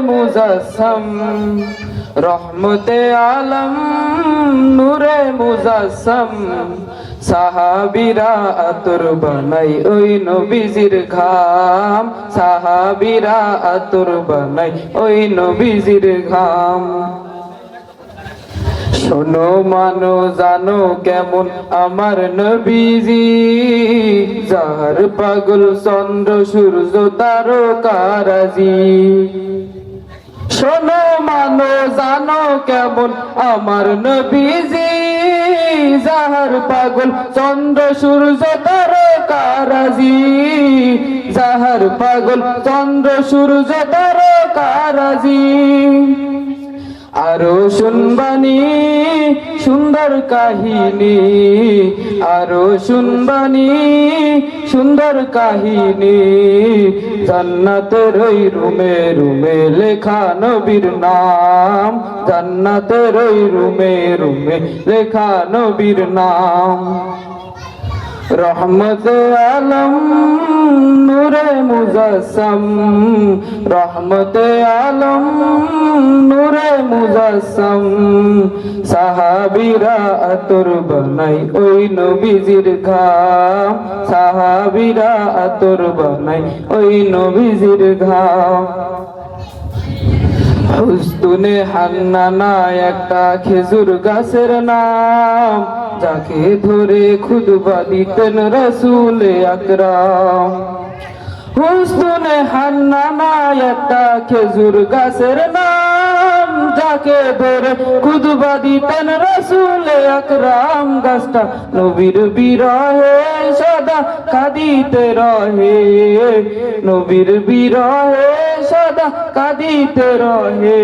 মুজাসম রহমতে আলম, নূরে মুজাসম সাহাবিরা আতর বানাই ওই নবীজির ঘাম। সাহাবিরা আতর বানাই ওই নবীজির ঘাম। শোনো, মানো, জানো কেমন আমার নবীজি। যাহার পাগল চন্দ্র, সূর্য তারকারাজি শোনো মানো, জানো কেমন? আমার নবীজি যাহার পাগল, চন্দ্র, সূর্য, তারকারাজি। যাহার পাগল, চন্দ্র, সূর্য, তারকারাজি। আরও শুনবানি সুন্দর কাহিনী। আরও শুনবানি সুন্দর কাহিনী। জান্নাতের ওই রুমে রুমে লেখা নবীর নাম। জান্নাতের ওই রুমে রুমে লেখা নবীর নাম। রহমত আলম, নূরে মুজাসম। রহমত আলম, নূরে মুজাসম। সাহাবিরা আতর বানাই ওই নবীজির ঘাম। সাহাবিরা আতর বানাই ওই নবীজির ঘাম। হুস্তুনে হান্নানা একটা খেজুর গাছের নাম, যাকে ধরে খুদবা দিতেন রসুল আকরাম। হুস্তুনে হান্নানা একটা খেজুর গাছের নাম যাকে ধরে খুদবা দিতেন রসুল আকরাম। গাছটা নবীর বিরহে সদা কাঁদিতে রহে। নবীর বিরহে সদা কাঁদিতে রহে।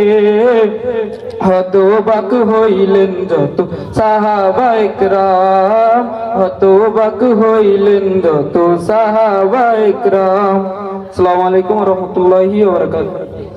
হতবাক হইলেন যত সাহাবাইক রাম হতবাক হইলেন যত সাহাবাইক রাম আসসালামু আলাইকুম রহমতুল্লাহি ওয়া বারাকাতুহু।